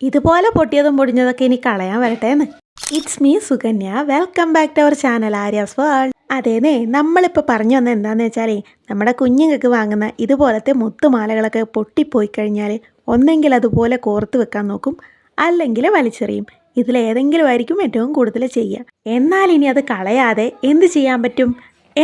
ഇതുപോലെ പൊട്ടിയതും പൊടിഞ്ഞതൊക്കെ ഇനി കളയാൻ വരട്ടെ എന്ന് it's me Sukanya. Welcome back to our channel Arya's world അതേന്നേ നമ്മളിപ്പോൾ പറഞ്ഞു വന്ന എന്താണെന്ന് വെച്ചാലേ നമ്മുടെ കുഞ്ഞുങ്ങൾക്ക് വാങ്ങുന്ന ഇതുപോലത്തെ മുത്തുമാലകളൊക്കെ പൊട്ടിപ്പോയി കഴിഞ്ഞാൽ ഒന്നെങ്കിൽ അതുപോലെ കോർത്ത് വെക്കാൻ നോക്കും അല്ലെങ്കിൽ വലിച്ചെറിയും. ഇതിലേതെങ്കിലും ആയിരിക്കും ഏറ്റവും കൂടുതൽ ചെയ്യുക. എന്നാൽ ഇനി അത് കളയാതെ എന്ത് ചെയ്യാൻ പറ്റും?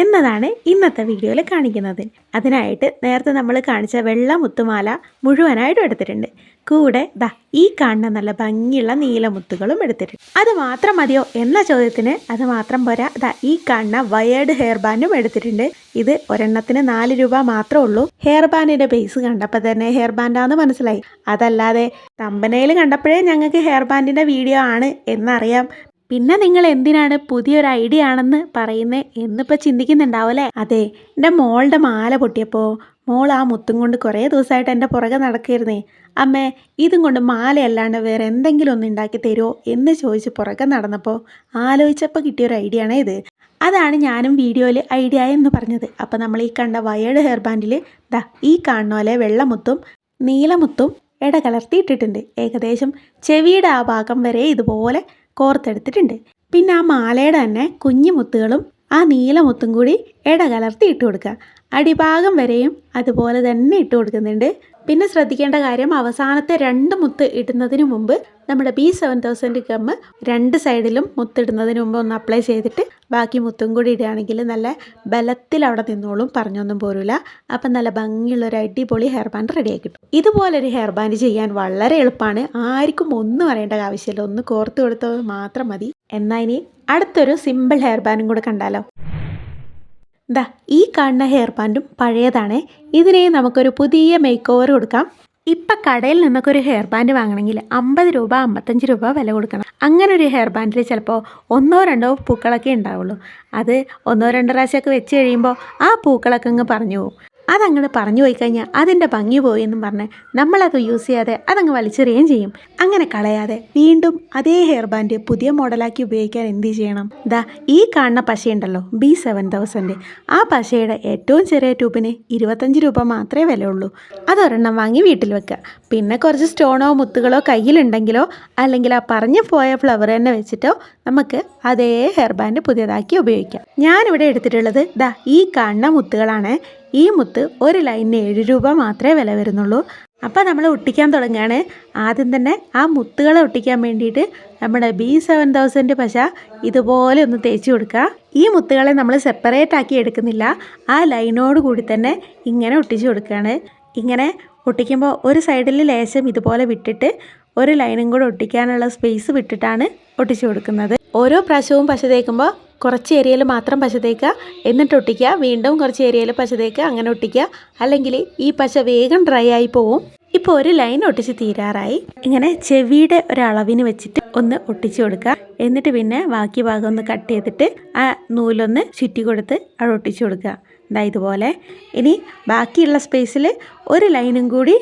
എന്നതാണ് ഇന്നത്തെ വീഡിയോയിൽ കാണിക്കുന്നത്. അതിനായിട്ട് നേരത്തെ നമ്മൾ കാണിച്ച വെള്ള മുത്തുമാല മുഴുവനായിട്ടും എടുത്തിട്ടുണ്ട്. കൂടെ ദാ ഈ കാണുന്ന നല്ല ഭംഗിയുള്ള നീലമുത്തുകളും എടുത്തിട്ടുണ്ട്. അത് മാത്രം മതിയോ എന്ന ചോദ്യത്തിന് അത് മാത്രം പോരാ. ദാ ഈ കാണുന്ന വയേർഡ് ഹെയർ ബാൻഡും എടുത്തിട്ടുണ്ട്. ഇത് ഒരെണ്ണത്തിന് നാല് രൂപ മാത്രമേ ഉള്ളൂ. ഹെയർ ബാൻഡിന്റെ ബേസ് കണ്ടപ്പോൾ തന്നെ ഹെയർ ബാൻഡാന്ന് മനസ്സിലായി. അതല്ലാതെ തമ്പനയിൽ കണ്ടപ്പോഴേ ഞങ്ങൾക്ക് ഹെയർ ബാൻഡിന്റെ വീഡിയോ ആണ് എന്നറിയാം. പിന്നെ നിങ്ങൾ എന്തിനാണ് പുതിയൊരു ഐഡിയ ആണെന്ന് പറയുന്നത് എന്നിപ്പോൾ ചിന്തിക്കുന്നുണ്ടാവും അല്ലേ അതെ എന്റെ മോളുടെ മാല പൊട്ടിയപ്പോൾ മോൾ ആ മുത്തും കൊണ്ട് കുറേ ദിവസമായിട്ട് എന്റെ പുറകെ നടക്കായിരുന്നേ അമ്മേ ഇതും കൊണ്ട് മാലയല്ലാണ്ട് വേറെ എന്തെങ്കിലും ഒന്ന് ഉണ്ടാക്കി തരുമോ എന്ന് ചോദിച്ച് പുറകെ നടന്നപ്പോൾ ആലോചിച്ചപ്പോൾ കിട്ടിയൊരു ഐഡിയ ആണ് ഇത്. അതാണ് ഞാനും വീഡിയോയിൽ ഐഡിയ എന്ന് പറഞ്ഞത്. അപ്പോൾ നമ്മൾ ഈ കണ്ട വയേർഡ് ഹെയർ ബാൻഡിൽ ദാ ഈ കാണുന്ന പോലെ വെള്ളമുത്തും നീലമുത്തും ഇട കലർത്തിയിട്ടിട്ടുണ്ട് ഏകദേശം ചെവിയുടെ ആ ഭാഗം വരെ ഇതുപോലെ കോർത്തെടുത്തിട്ടുണ്ട്. പിന്നെ ആ മാലയുടെ തന്നെ കുഞ്ഞു മുത്തുകളും ആ നീലമുത്തും കൂടി ഇടകലർത്തി ഇട്ട് കൊടുക്കുക അടിഭാഗം വരെയും അതുപോലെ തന്നെ ഇട്ട് കൊടുക്കുന്നുണ്ട് പിന്നെ ശ്രദ്ധിക്കേണ്ട കാര്യം അവസാനത്തെ രണ്ട് മുത്ത് ഇടുന്നതിന് മുമ്പ് നമ്മുടെ ബി സെവൻ തൗസൻഡ് ഗമ്മ് രണ്ട് സൈഡിലും മുത്തിടുന്നതിന് മുമ്പ് ഒന്ന് അപ്ലൈ ചെയ്തിട്ട് ബാക്കി മുത്തും കൂടി ഇടുകയാണെങ്കിൽ നല്ല ബലത്തിൽ അവിടെ നിന്നോളും പറഞ്ഞൊന്നും പോരില്ല അപ്പം നല്ല ഭംഗിയുള്ള ഒരു അടിപൊളി ഹെയർ ബാൻഡ് റെഡിയാക്കി കിട്ടും. ഇതുപോലൊരു ഹെയർ ബാൻഡ് ചെയ്യാൻ വളരെ എളുപ്പമാണ്. ആർക്കും ഒന്നും അറിയേണ്ട ആവശ്യമില്ല. ഒന്ന് കോർത്ത് കൊടുത്തത് മാത്രം മതി. എന്നാൽ ഇനി അടുത്തൊരു സിമ്പിൾ ഹെയർ ബാൻഡും കൂടെ കണ്ടാലോ. ദാ ഈ കാണുന്ന ഹെയർ ബാൻഡും പഴയതാണേ. ഇതിനെ നമുക്കൊരു പുതിയ മേക്ക് ഓവർ കൊടുക്കാം. ഇപ്പം കടയിൽ നിന്നൊക്കെ ഒരു ഹെയർ ബാൻഡ് വാങ്ങണമെങ്കിൽ അമ്പത് രൂപ അമ്പത്തഞ്ച് രൂപ വില കൊടുക്കണം. അങ്ങനെ ഒരു ഹെയർ ബാൻഡിൽ ചിലപ്പോൾ ഒന്നോ രണ്ടോ പൂക്കളൊക്കെ ഉണ്ടാവുള്ളൂ. അത് ഒന്നോ രണ്ടോ പ്രാവശ്യമൊക്കെ വെച്ച് കഴിയുമ്പോൾ ആ പൂക്കളൊക്കെ അങ്ങ് പറഞ്ഞു പോകും. അതങ്ങോട്ട് പറഞ്ഞു പോയി കഴിഞ്ഞാൽ അതിന്റെ ഭംഗി പോയി എന്നും പറഞ്ഞ് നമ്മളത് യൂസ് ചെയ്യാതെ അതങ്ങ് വലിച്ചെറിയുകയും ചെയ്യും. അങ്ങനെ കളയാതെ വീണ്ടും അതേ ഹെയർ ബാൻഡ് പുതിയ മോഡലാക്കി ഉപയോഗിക്കാൻ എന്ത് ചെയ്യണം? ദാ ഈ കാണുന്ന പശയുണ്ടല്ലോ ബി സെവൻ തൗസൻഡ് ആ പശയുടെ ഏറ്റവും ചെറിയ ട്യൂബിന് ഇരുപത്തഞ്ച് രൂപ മാത്രമേ വിലയുള്ളൂ. അതൊരെണ്ണം വാങ്ങി വീട്ടിൽ വെക്കുക. പിന്നെ കുറച്ച് സ്റ്റോണോ മുത്തുകളോ കയ്യിലുണ്ടെങ്കിലോ അല്ലെങ്കിൽ ആ പറഞ്ഞു പോയ ഫ്ലവർ തന്നെ വെച്ചിട്ടോ നമുക്ക് അതേ ഹെയർ ബാൻഡ് പുതിയതാക്കി ഉപയോഗിക്കാം. ഞാനിവിടെ എടുത്തിട്ടുള്ളത് ദാ ഈ കാണുന്ന മുത്തുകളാണ്. ഈ മുത്ത് ഒരു ലൈനിന് ഏഴ് രൂപ മാത്രമേ വില വരുന്നുള്ളൂ. അപ്പോൾ നമ്മൾ ഒട്ടിക്കാൻ തുടങ്ങുകയാണ്. ആദ്യം തന്നെ ആ മുത്തുകളെ ഒട്ടിക്കാൻ വേണ്ടിയിട്ട് നമ്മുടെ ബി സെവൻ തൗസൻഡ് പശ ഇതുപോലെ ഒന്ന് തേച്ച് കൊടുക്കുക. ഈ മുത്തുകളെ നമ്മൾ സെപ്പറേറ്റ് ആക്കി എടുക്കുന്നില്ല. ആ ലൈനോട് കൂടി തന്നെ ഇങ്ങനെ ഒട്ടിച്ച് കൊടുക്കുകയാണ്. ഇങ്ങനെ ഒട്ടിക്കുമ്പോൾ ഒരു സൈഡിൽ ലേശം ഇതുപോലെ വിട്ടിട്ട് ഒരു ലൈനും കൂടെ ഒട്ടിക്കാനുള്ള സ്പേസ് വിട്ടിട്ടാണ് ഒട്ടിച്ചു കൊടുക്കുന്നത്. ഓരോ പ്രാവശ്യവും പശ തേക്കുമ്പോൾ കുറച്ച് ഏരിയയിൽ മാത്രം പശ തേക്കുക എന്നിട്ട് ഒട്ടിക്കുക വീണ്ടും കുറച്ച് ഏരിയയിൽ പശ തേക്കുക അങ്ങനെ ഒട്ടിക്കുക. അല്ലെങ്കിൽ ഈ പശ വേഗം ഡ്രൈ ആയി പോവും. ഇപ്പോൾ ഒരു ലൈൻ ഒട്ടിച്ച് തീരാറായി. ഇങ്ങനെ ചെവിയുടെ ഒരളവിന് വെച്ചിട്ട് ഒന്ന് ഒട്ടിച്ചു കൊടുക്കുക. എന്നിട്ട് പിന്നെ ബാക്കി ഭാഗം ഒന്ന് കട്ട് ചെയ്തിട്ട് ആ നൂലൊന്ന് ചുറ്റി കൊടുത്ത് അത് ഒട്ടിച്ചു കൊടുക്കുക. ഇതാ ഇതുപോലെ. ഇനി ബാക്കിയുള്ള സ്പേസിൽ ഒരു ലൈനും കൂടി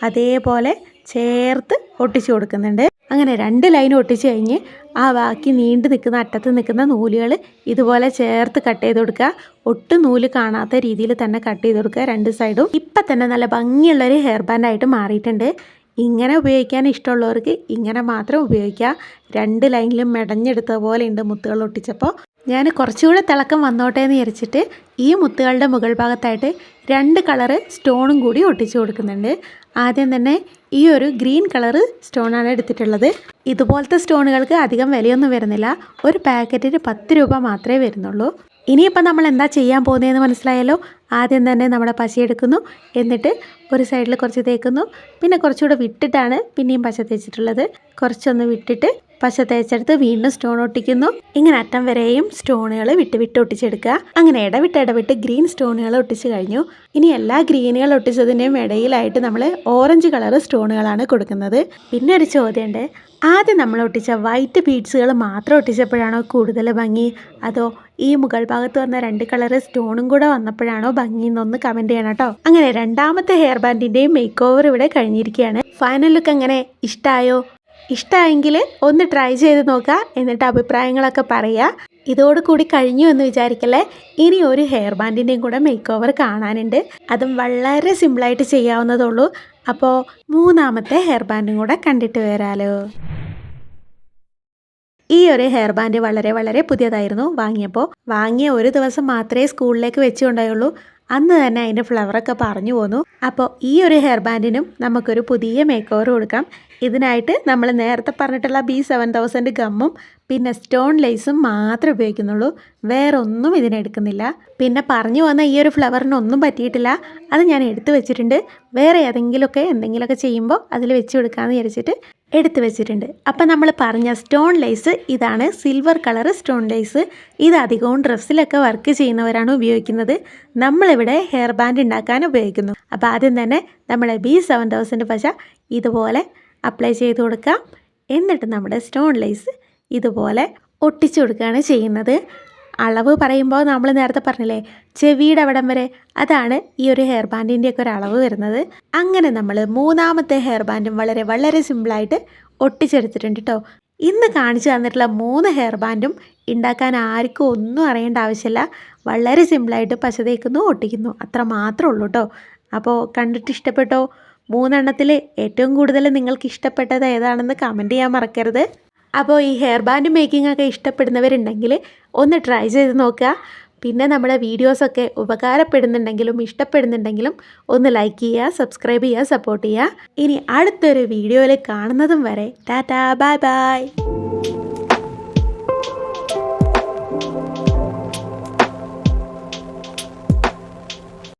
അതേപോലെ ചേർത്ത് ഒട്ടിച്ചു കൊടുക്കുന്നുണ്ട്. അങ്ങനെ രണ്ട് ലൈൻ ഒട്ടിച്ച് കഴിഞ്ഞ് ആ ബാക്കി നീണ്ടു നിൽക്കുന്ന അറ്റത്ത് നിൽക്കുന്ന നൂലുകൾ ഇതുപോലെ ചേർത്ത് കട്ട് ചെയ്ത് കൊടുക്കുക. ഒട്ടും നൂൽ കാണാത്ത രീതിയിൽ തന്നെ കട്ട് ചെയ്ത് കൊടുക്കുക രണ്ട് സൈഡും ഇപ്പം തന്നെ നല്ല ഭംഗിയുള്ളൊരു ഹെയർ ബാൻഡായിട്ട് മാറിയിട്ടുണ്ട്. ഇങ്ങനെ ഉപയോഗിക്കാൻ ഇഷ്ടമുള്ളവർക്ക് ഇങ്ങനെ മാത്രം ഉപയോഗിക്കുക. രണ്ട് ലൈനിലും മെടഞ്ഞെടുത്ത പോലെ ഉണ്ട് മുത്തുകൾ ഒട്ടിച്ചപ്പോൾ. ഞാൻ കുറച്ചുകൂടെ തിളക്കം വന്നോട്ടെ എന്ന് വിചാരിച്ചിട്ട് ഈ മുത്തുകളുടെ മുകൾ ഭാഗത്തായിട്ട് രണ്ട് കളറ് സ്റ്റോണും കൂടി ഒട്ടിച്ചു കൊടുക്കുന്നുണ്ട്. ആദ്യം തന്നെ ഈ ഒരു ഗ്രീൻ കളറ് സ്റ്റോണാണ് എടുത്തിട്ടുള്ളത്. ഇതുപോലത്തെ സ്റ്റോണുകൾക്ക് അധികം വിലയൊന്നും വരുന്നില്ല. ഒരു പാക്കറ്റിന് പത്ത് രൂപ മാത്രമേ വരുന്നുള്ളൂ. ഇനിയിപ്പോൾ നമ്മൾ എന്താ ചെയ്യാൻ പോകുന്നതെന്ന് മനസ്സിലായാലോ ആദ്യം തന്നെ നമ്മുടെ പശ എടുക്കുന്നു. എന്നിട്ട് ഒരു സൈഡിൽ കുറച്ച് തേക്കുന്നു. പിന്നെ കുറച്ചുകൂടെ വിട്ടിട്ടാണ് പിന്നെയും പശ തേച്ചിട്ടുള്ളത്. കുറച്ചൊന്ന് വിട്ടിട്ട് പശ തേച്ചെടുത്ത് വീണ്ടും സ്റ്റോൺ ഒട്ടിക്കുന്നു. ഇങ്ങനെ അറ്റം വരെയും സ്റ്റോണുകൾ വിട്ട് വിട്ട് ഒട്ടിച്ചെടുക്കുക. അങ്ങനെ ഇടവിട്ട് ഇടവിട്ട് ഗ്രീൻ സ്റ്റോണുകൾ ഒട്ടിച്ച് കഴിഞ്ഞു. ഇനി എല്ലാ ഗ്രീനുകൾ ഒട്ടിച്ചതിന്റെയും ഇടയിലായിട്ട് നമ്മൾ ഓറഞ്ച് കളർ സ്റ്റോണുകളാണ് കൊടുക്കുന്നത്. പിന്നെ ഒരു ചോദ്യമുണ്ട് ആദ്യം നമ്മൾ ഒട്ടിച്ച വൈറ്റ് ബീഡ്സുകൾ മാത്രം ഒട്ടിച്ചപ്പോഴാണോ കൂടുതൽ ഭംഗി? അതോ ഈ മുകൾ ഭാഗത്ത് വന്ന രണ്ട് കളർ സ്റ്റോണും കൂടെ വന്നപ്പോഴാണോ ഭംഗി എന്നൊന്ന് കമന്റ് ചെയ്യണം കേട്ടോ അങ്ങനെ രണ്ടാമത്തെ ഹെയർ ബാൻഡിന്റെയും മേക്ക് ഓവർ ഇവിടെ കഴിഞ്ഞിരിക്കുകയാണ്. ഫൈനൽ ലുക്ക് എങ്ങനെ? ഇഷ്ടമായോ ഇഷ്ടമായെങ്കിൽ ഒന്ന് ട്രൈ ചെയ്ത് നോക്കുക. എന്നിട്ട് അഭിപ്രായങ്ങളൊക്കെ പറയുക. ഇതോട് കൂടി കഴിഞ്ഞു എന്ന് വിചാരിക്കല്ലേ? ഇനി ഒരു ഹെയർ ബാൻഡിന്റെയും കൂടെ മേക്ക് ഓവർ കാണാനുണ്ട്. അതും വളരെ സിമ്പിളായിട്ട് ചെയ്യാവുന്നതുള്ളൂ അപ്പോൾ മൂന്നാമത്തെ ഹെയർ ബാൻഡും കൂടെ കണ്ടിട്ട് വരാലോ. ഈ ഒരു ഹെയർ ബാൻഡ് വളരെ വളരെ പുതിയതായിരുന്നു. വാങ്ങിയപ്പോൾ വാങ്ങിയ ഒരു ദിവസം മാത്രമേ സ്കൂളിലേക്ക് വെച്ചുകൊണ്ടായുള്ളൂ അന്ന് തന്നെ അതിന്റെ ഫ്ലവറൊക്കെ പറഞ്ഞു പോന്നു. അപ്പോൾ ഈ ഒരു ഹെയർ ബാൻഡിനും നമുക്കൊരു പുതിയ മേക്ക് ഓവർ കൊടുക്കാം. ഇതിനായിട്ട് നമ്മൾ നേരത്തെ പറഞ്ഞിട്ടുള്ള ബി സെവൻ തൗസൻഡ് ഗമ്മും പിന്നെ സ്റ്റോൺ ലേസും മാത്രമേ ഉപയോഗിക്കുന്നുള്ളൂ. വേറെ ഒന്നും ഇതിനെടുക്കുന്നില്ല പിന്നെ പറഞ്ഞു വന്ന ഈ ഒരു ഫ്ലവറിന് ഒന്നും പറ്റിയിട്ടില്ല. അത് ഞാൻ എടുത്തു വെച്ചിട്ടുണ്ട്. വേറെ ഏതെങ്കിലുമൊക്കെ എന്തെങ്കിലുമൊക്കെ ചെയ്യുമ്പോൾ അതിൽ വെച്ച് കൊടുക്കാമെന്ന് വിചാരിച്ചിട്ട് എടുത്തു വെച്ചിട്ടുണ്ട്. അപ്പം നമ്മൾ പറഞ്ഞ സ്റ്റോൺ ലൈസ് ഇതാണ് സിൽവർ കളർ സ്റ്റോൺ ലേസ്. ഇത് അധികവും ഡ്രസ്സിലൊക്കെ വർക്ക് ചെയ്യുന്നവരാണ് ഉപയോഗിക്കുന്നത്. നമ്മളിവിടെ ഹെയർ ബാൻഡ് ഉണ്ടാക്കാൻ ഉപയോഗിക്കുന്നു. അപ്പോൾ ആദ്യം തന്നെ നമ്മുടെ ബി സെവൻ തൗസൻഡ് പശ ഇതുപോലെ അപ്ലൈ ചെയ്ത് കൊടുക്കാം. എന്നിട്ട് നമ്മുടെ സ്റ്റോൺ ലേസ് ഇതുപോലെ ഒട്ടിച്ചു കൊടുക്കുകയാണ് ചെയ്യുന്നത്. അളവ് പറയുമ്പോൾ നമ്മൾ നേരത്തെ പറഞ്ഞില്ലേ ചെവിയുടെ അവിടം വരെ. അതാണ് ഈ ഒരു ഹെയർ ബാൻഡിന്റെയൊക്കെ ഒരു അളവ് വരുന്നത്. അങ്ങനെ നമ്മൾ മൂന്നാമത്തെ ഹെയർ ബാൻഡും വളരെ വളരെ സിമ്പിളായിട്ട് ഒട്ടിച്ചെടുത്തിട്ടുണ്ട് കേട്ടോ ഇന്ന് കാണിച്ചു തന്നിട്ടുള്ള മൂന്ന് ഹെയർ ബാൻഡും ഉണ്ടാക്കാൻ ആർക്കും ഒന്നും അറിയേണ്ട ആവശ്യമില്ല. വളരെ സിമ്പിളായിട്ട് പശ തേക്കുന്നു ഒട്ടിക്കുന്നു. അത്ര മാത്രമേ ഉള്ളൂ കേട്ടോ അപ്പോൾ കണ്ടിട്ട് ഇഷ്ടപ്പെട്ടോ? മൂന്നെണ്ണത്തിൽ ഏറ്റവും കൂടുതൽ നിങ്ങൾക്ക് ഇഷ്ടപ്പെട്ടത് ഏതാണെന്ന് കമന്റ് ചെയ്യാൻ മറക്കരുത്. അപ്പോൾ ഈ ഹെയർ ബാൻഡ് മേക്കിംഗ് ഒക്കെ ഇഷ്ടപ്പെടുന്നവരുണ്ടെങ്കിൽ ഒന്ന് ട്രൈ ചെയ്ത് നോക്കുക. പിന്നെ നമ്മുടെ വീഡിയോസൊക്കെ ഉപകാരപ്പെടുന്നുണ്ടെങ്കിലും ഇഷ്ടപ്പെടുന്നുണ്ടെങ്കിലും ഒന്ന് ലൈക്ക് ചെയ്യുക സബ്സ്ക്രൈബ് ചെയ്യുക സപ്പോർട്ട് ചെയ്യുക. ഇനി അടുത്തൊരു വീഡിയോയിൽ കാണുന്നതും വരെ ടാറ്റാ ബൈ ബൈ